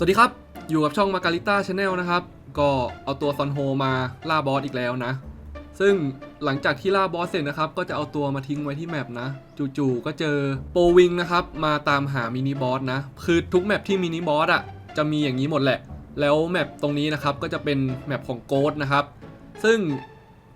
สวัสดีครับ อยู่กับช่องมาการิต้าชาแนลนะครับ ก็เอาตัวซอนโฮมาล่าบอสอีกแล้วนะ ซึ่งหลังจากที่ล่าบอสเสร็จนะครับ ก็จะเอาตัวมาทิ้งไว้ที่แมปนะ จู่ๆก็เจอโปรวิงนะครับ มาตามหามินิบอสนะ คือทุกแมปที่มินิบอสอะจะมีอย่างนี้หมดแหละ แล้วแมปตรงนี้นะครับก็จะเป็นแมปของโกดนะครับ ซึ่ง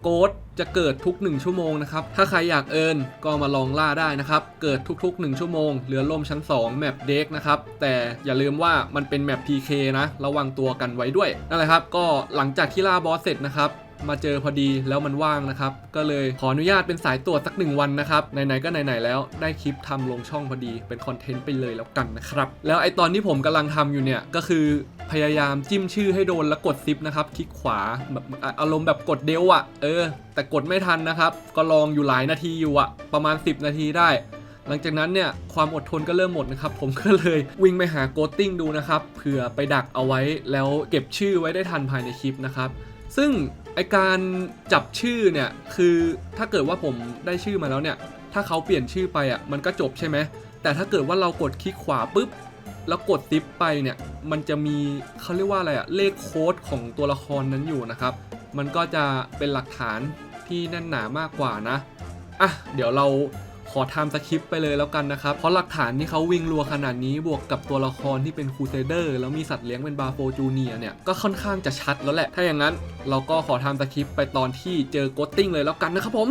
โกดจะเกิดทุก 1 ชั่วโมงนะครับ ถ้าใครอยากเอินก็มาลองล่าได้นะครับ เกิดทุก ๆ 1 ชั่วโมงเหลือลมชั้น 2 แมปเด็กนะครับ แต่อย่าลืมว่ามันเป็นแมป PK นะ ระวังตัวกันไว้ด้วย นั่นแหละครับ ก็หลังจากที่ล่าบอสเสร็จนะครับ มาเจอพอดีแล้วมันว่างนะครับ ก็เลยขออนุญาตเป็นสายตรวจสักหนึ่งวันนะครับ ไหนๆก็ไหนๆแล้วได้คลิปทำลงช่องพอดีเป็นคอนเทนต์ไปเลยแล้วกันนะครับ แล้วไอตอนที่ผมกำลังทำอยู่เนี่ยก็คือพยายามจิ้มชื่อให้โดนแล้วกดซิปนะครับคลิกขวาแบบอารมณ์แบบกดเดลอะเออ แต่กดไม่ทันนะครับ ก็ลองอยู่หลายนาทีอยู่อะประมาณ 10 นาทีได้ หลังจากนั้นเนี่ยความอดทนก็เริ่มหมดนะครับ ผมก็เลยวิ่งไปหาโกตติ้งดูนะครับเผื่อไปดักเอาไว้แล้วเก็บชื่อไว้ได้ทันภายในคลิปนะครับ ซึ่ง ไอการจับชื่อเนี่ยคือถ้าเกิดว่าผมได้ชื่อมาแล้วเนี่ย ถ้าเขาเปลี่ยนชื่อไปอะมันก็จบใช่ไหมแต่ถ้าเกิดว่าเรากดคลิกขวาปุ๊บแล้วกดติปไปเนี่ยมันจะมีเขาเรียกว่าอะไรอะเลขโค้ดของตัวละครนั้นอยู่นะครับ มันก็จะเป็นหลักฐานที่แน่นหนามากกว่านะอะเดี๋ยวเรา ขอทำสคริปต์ไปเลยแล้วกันนะครับ เพราะหลักฐานที่เขาวิ่งรัวขนาดนี้บวกกับตัวละครที่เป็นครูเซเดอร์แล้วมีสัตว์เลี้ยงเป็นบาโฟจูเนียเนี่ยก็ค่อนข้างจะชัดแล้วแหละ ถ้าอย่างนั้นเราก็ขอทำสคริปต์ไปตอนที่เจอโกตติ้งเลยแล้วกันนะครับผม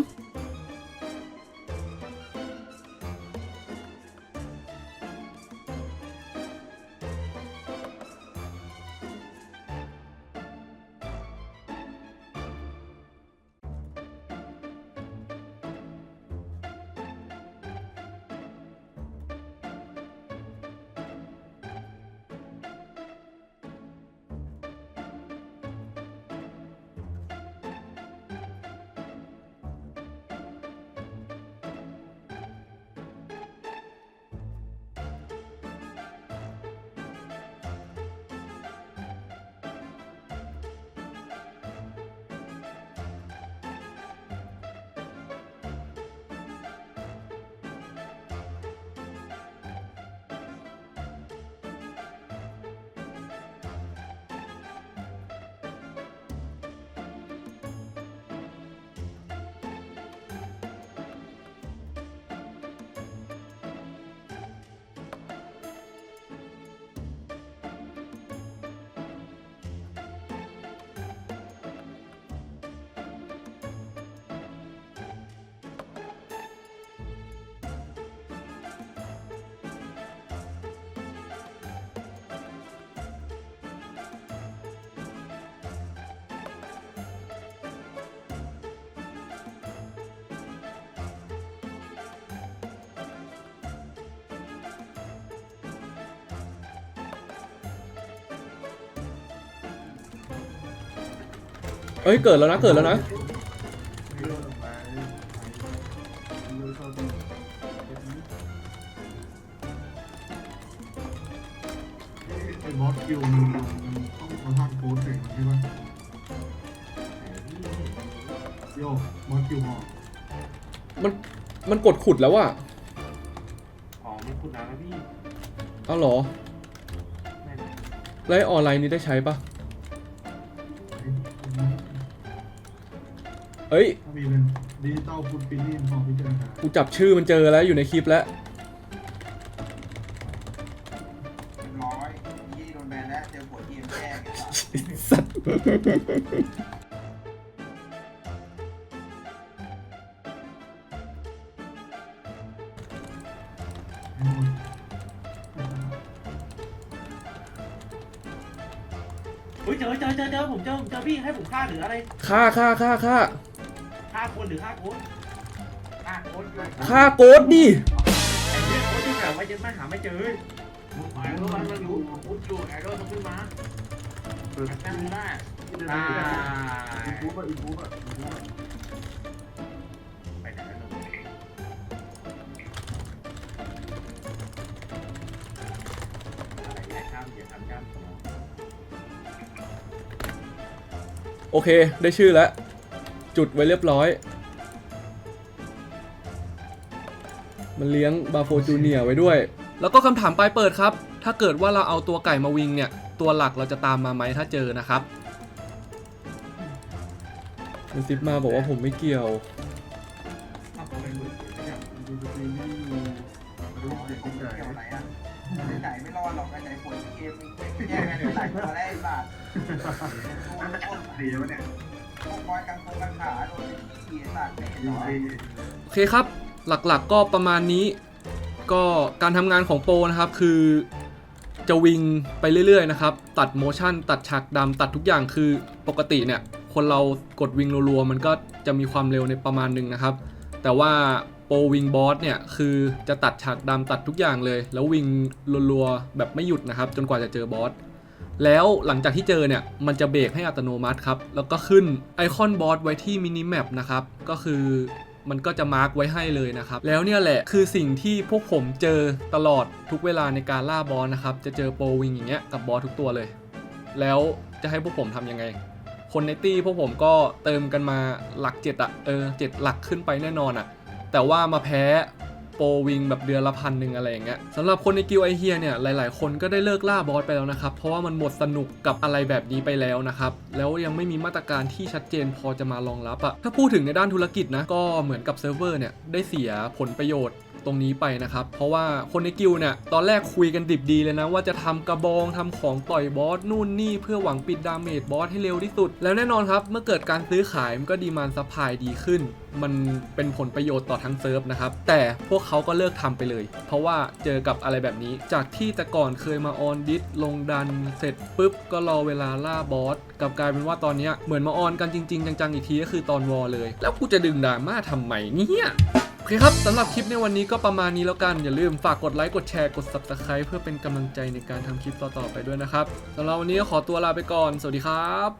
เอ้ยเกิดแล้วนะเกิดแล้วนะไอ้บอสคิวมันมันต้องมาทำโค้ดเสร็จใช่ปะโยบอสคิวหอมันมันกดขุดแล้วอะอ๋อไม่คุณน้ำนะพี่เอาเหรอ แม่นแล้วไอ้ออนไลน์นี้ได้ใช้ปะ เอ้ยถ้ามีเป็นดิจิตอลฟุตพิ้นนี่พอพิจารณากูจับชื่อมันเจอแล้วอยู่ในคลิปแล้ว ร้อยยี่โดนแบนแล้วเจอหัวทีมแย่ไงล่ะสัตว์ให้หมดเฮ้ยเจอเจอเจอเจอผมเจอผมเจอพี่ให้ผมฆ่าหรืออะไรฆ่าฆ่าฆ่าฆ่า ฆ่าคนหรือฆ่าโค้ดอะโค้ดด้วยฆ่าโกดดิไอ้เหี้ยโค้ดที่แบบว่ายังไม่หาไม่เจอหายแล้วมันมันรู้มุดอยู่ไอ้ก็มันขึ้นมาจำได้ตายอีกบุ๊กอะอีกบุ๊กอะอีกบุ๊กอะไปไหนแล้วอะไรแย่ข้ามอย่าทำข้ามโอเค ได้ชื่อแล้ว จุดไว้เรียบร้อย มันเลี้ยงบาโฟจูเนียไว้ด้วย แล้วก็คำถามปลายเปิดครับ ถ้าเกิดว่าเราเอาตัวไก่มาวิงเนี่ย ตัวหลักเราจะตามมาไหมถ้าเจอนะครับคุณซิปมาบอกว่าผมไม่เกี่ยวไปเลยไม่อยากดูสตรีมไม่อยู่ดูอ๋อเด็กผมไก่เกี่ยวอะไม่รอดหรอกไอ้ไหนผลเกมแย่งกันหลายตัวแล้วไอ้สัตว์โอ้โหดีวะเนี่ย บอยกังคงกังขาโดนขี่ตว์ไม่เหรอโอเคครับ หลักๆก็ประมาณนี้ ก็การทำงานของโปรนะครับคือจะวิ่งไปเรื่อยๆนะครับตัดโมชั่น ตัดฉากดำตัดทุกอย่างคือปกติเนี่ยคนเรากดวิ่งรัวๆมันก็จะมีความเร็วในประมาณหนึ่งนะครับ แต่ว่าโปรวิงบอสเนี่ยคือจะตัดฉากดำตัดทุกอย่างเลย แล้ววิ่งรัวๆแบบไม่หยุดนะครับ จนกว่าจะเจอบอส แล้วหลังจากที่เจอเนี่ย มันจะเบรกให้อัตโนมัติครับ แล้วก็ขึ้นไอคอนบอสไว้ที่มินิแมปนะครับ ก็คือมันก็จะมาร์กไว้ให้เลยนะครับ แล้วเนี่ยแหละคือสิ่งที่พวกผมเจอตลอดทุกเวลาในการล่าบอสนะครับ จะเจอโปรวิงอย่างเงี้ยกับบอสทุกตัวเลย แล้วจะให้พวกผมทำยังไง คนในตี้พวกผมก็เติมกันมาหลักเจ็ดอะเออเจ็ดหลักขึ้นไปแน่นอนอะแต่ว่ามาแพ้ โปรวิงแบบเดือนละพันหนึ่งอะไรอย่างเงี้ยสำหรับคนในกิลไอเฮียเนี่ยหลาย ๆ คนก็ได้เลิกล่าบอสไปแล้วนะครับ เพราะว่ามันหมดสนุกกับอะไรแบบนี้ไปแล้วนะครับ แล้วยังไม่มีมาตรการที่ชัดเจนพอจะมารองรับอะถ้าพูดถึงในด้านธุรกิจนะก็เหมือนกับเซิร์ฟเวอร์เนี่ยได้เสียผลประโยชน์ ตรงนี้ไปนะครับ เพราะว่าคนในกิลเนี่ยตอนแรกคุยกันดิบดีเลยนะ ว่าจะทำกระบองทำของต่อยบอสนู่นนี่เพื่อหวังปิดดาเมจบอสให้เร็วที่สุด แล้วแน่นอนครับ เมื่อเกิดการซื้อขายมันก็ดีมานซัพพลายดีขึ้น มันเป็นผลประโยชน์ต่อทั้งเซิร์ฟนะครับ แต่พวกเขาก็เลิกทำไปเลย เพราะว่าเจอกับอะไรแบบนี้ จากที่แต่ก่อนเคยมาออนดิสลงดันเสร็จปุ๊บก็รอเวลาล่าบอสกลับกลายเป็นว่าตอนนี้เหมือนมาออนกันจริง ๆ จังๆอีกทีก็คือตอนวอลเลย แล้วกูจะดึงดราม่าทำไมเนี่ย โอเคครับสำหรับคลิปในวันนี้ก็ประมาณนี้แล้วกัน อย่าลืมฝากกดไลค์กดแชร์กด Subscribe เพื่อเป็นกำลังใจในการทำคลิปต่อๆไปด้วยนะครับสำหรับวันนี้ขอตัวลาไปก่อน สวัสดีครับ